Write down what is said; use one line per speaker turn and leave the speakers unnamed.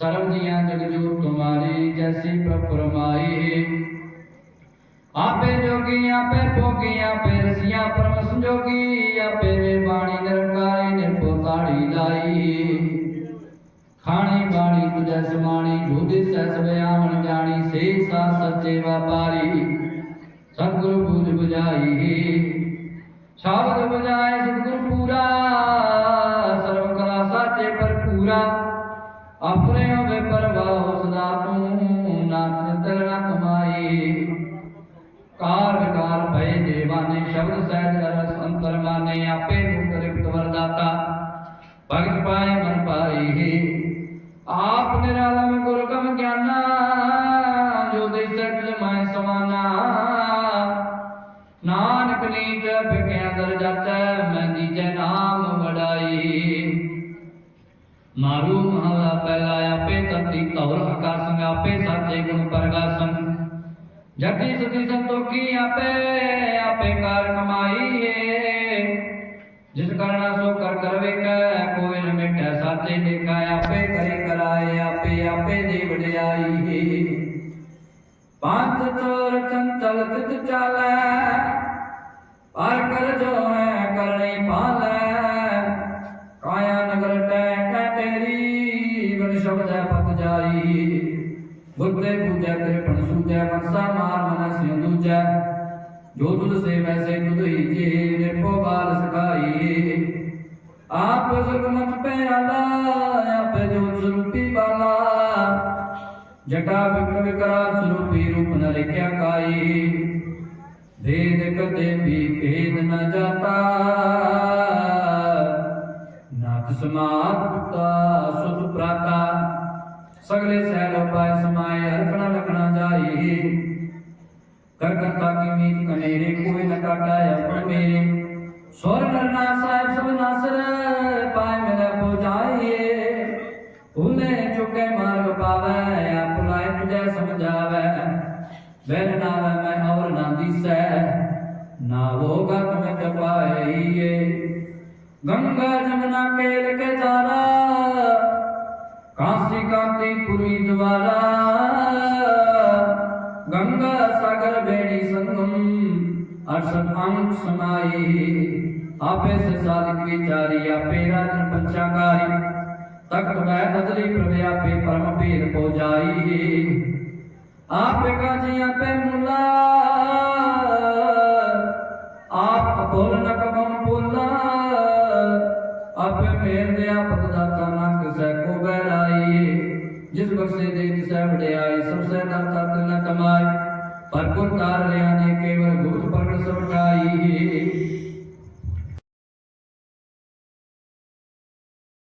ਸਰਬ ਜੀਆਂ ਜਗ ਜੂਰ ਤੁਮਾਰੀ, ਜੈਸੀ ਪ੍ਰਪਰਮਾਈ ਆਪੇ ਜੋਗੀ, ਆਪੇ ਭੋਗੀ, ਆਪੇ ਰਸੀਆਂ ਪਰਮ ਸੰਜੋਗੀ, ਆਪੇ ਵੇ ਬਾਣੀ ਨਿਰੰਕਾਰੀ, ਨਿਰਭਉ ਲਾਈ। ਖਾਣੀ ਬਾਣੀ ਤੁਝੈ ਸਮਾਣੀ ਜੋ ਦਿਸੈ ਸਭ ਜਾਣੀ ਸੇ ਸਾ ਸੱਚੇ ਵਪਾਰੀ। ਸਤਿਗੁਰੂ ਬੂਝ ਬੁਝਾਈ। ਸ਼ਬਦ ਬੁਝਾਏ ਸਤਿਗੁਰ ਪੂਰਾ ਸਰਬ ਕਲਾ ਸਾਚੇ ਭਰਪੂਰਾ। ਆਪਣੇ ਹੋਵੇ ਪਰਵਾਹ ਸਦਾ ਤੂੰ ਨਾਥ ਤਲਣਾ ਕਮਾਈ। ਕਾਰ ਵਿਕਾਰ ਭਏ ਦੇਵਾਨੇ ਸ਼ਬਦ ਸਹਿਜ ਰਸ ਅੰਤਰ ਮਾਨੇ, ਆਪੇ ਨੂੰ ਵਰਦਾਤਾ। ਭਗਤ ਪਾਏ ਮਨ ਪਾਈ ਆਪ ਨਿਰਾਲਮ ਗੁਰ ਕਮ ਗਿਆਨਾ, ਜੋ ਦੇ ਸੱਚ ਮੈਂ ਸਮਾਨਾ। ਨਾਨਕ ਨੀਚ ਬਿਕਿਆ ਦਰ ਜਾਚੈ, ਮੈਂ ਦੀਜੈ ਨਾਮ ਵਡਾਈ। ਮਾਰੂ ਮਹਲਾ ਪਹਿਲਾ ਆਪੇ ਤਤੀ ਤੌਰ ਆਕਾਸੰ ਆਪੇ ਸਾਚੇ ਗੁਣ ਪ੍ਰਗਾਸੰ ਜਗੀ ਸਤੀ ਸੰਤੋਖੀ ਆਪੇ ਆਪੇ ਕਾਰ ਕਮਾਈਏ ਜਿਸ ਕਰਣਾ ਸੋ ਕਰ ਕਰਵੇ ਕੈ ਕੋਈ ਨ ਮਿਟੈ ਸਾਚੇ ਦੇਖਾ। ਆਪੇ ਕਰੇ ਕਰਾਏ, ਆਪੇ ਆਪੇ ਦੇ ਵਡਿਆਈ ਪੰਜ ਚੋਰ ਚੰਚਲ ਚਿਤ ਚਾਲੈ, ਪਰ ਕਰ ਜੋ ਤੇਰੀ ਗਣ ਪਤ ਜਾਈ। ਬੁੱਧੇ ਪੂਜੈ ਤ੍ਰਿਪਣ ਸੂਜੈ, ਮਨਸਾ ਮਾਰ ਮਨ ਸਿਉ ਦੂਜੈ। ਜੋ ਤੁਧ ਸੇ ਵੈਸੇ ਤੁਧ ਹੀ ਜੀ ਨਿਰਭਉ ਬਾਲ ਸਖਾਈ। ਆਪ ਸੁਰਮਤ ਪਿਆਲਾ ਆਪੇ ਜੋ ਸਰੂਪੀ ਬਾਲਾ। ਜਟਾ ਵਿਕਟ ਵਿਕਰਾਲ ਸਰੂਪੀ ਰੂਪ ਨ ਲਿਖਿਆ ਕਾਈ। ਭੇਦ ਕਦੇ ਵੀ ਭੇਦ ਨ ਜਾਤਾ। ਨਾਥ ਸਮਾਪਤਾ। ਸਗਲੇ ਸਹਿਲ ਉਪਾਇ ਸਮਾਏ ਅਰਖਣਾ ਲਖਣਾ ਜਾਈ। ਕਰ ਕਰਤਾ ਕੀ ਮੀਤ ਕਨੇਰੇ, ਕੋਈ ਨ ਕਾਟਾ ਆਪਣ ਮੇਰੇ। ਸੋਰ ਨਰਨਾ ਸਾਹਿਬ ਸਭ ਨਾਸਰ ਪਾਏ ਮਿਲੇ ਪੁਜਾਈਏ ਉਹਨੇ ਚੁਕੇ ਮਾਰਗ ਪਾਵੈ ਆਪ ਤੁਝੈ ਸਮਝਾਵੈ। ਬੈਨ ਨਾਵੈ, ਮੈਂ ਔਰ ਨਾ ਦੀਸੈ ਨਾ ਵੋ ਗਤ ਮੈਂ ਗੰਗਾ ਜਮਨਾ ਕੇਲ ਕੇ ਜਾਰਾ ਕਾਂਸੀ ਕਾਂਤੀ ਪੁਰੀ ਦਵਾਰਾ ਗੰਗਾ ਸਾਗਰ ਬੇੜੀ ਸੰਗਮ, ਅਰਸ਼ਦ ਅੰਕ ਸਮਾਈ ਆਪੇ ਸੇ ਸਾਧਿਕ ਵਿਚਾਰੀ, ਆਪੇ ਰਾਜਨ ਪੰਚਾਕਾਰੀ ਤਖਤ ਮੈਂ ਅਦਲੀ ਪ੍ਰਭ, ਆਪੇ ਪਰਮ ਪੀਰ ਕੋ ਜਾਈ ਆਪੇ ਕਾਜੀ, ਆਪੇ ਮੁਲਾ, ਆਪ ਅਪੋਲ ਨ ਕਬਮ ਪੁੱਲਾ ਆਪੇ ਮੇਰ ਦੇ ਆਪਤ ਦਾਤਾ ਨਾ ਸਹਿ ਕੋ ਬਹਿਰਾਈ ਜਿਸ ਬਖਸ਼ੇ ਦੇ ਤਿਸੈ ਵਡਿਆਈ ਸਭ ਸਹਿ ਦਾਤਾ ਤਿਨਾ ਕਮਾਈ ਪਰ ਗੁਰ ਕਾਰ ਲਿਆ ਨੇ ਕੇਵਲ ਭੂਤ ਪ੍ਰਗਟ ਸਭ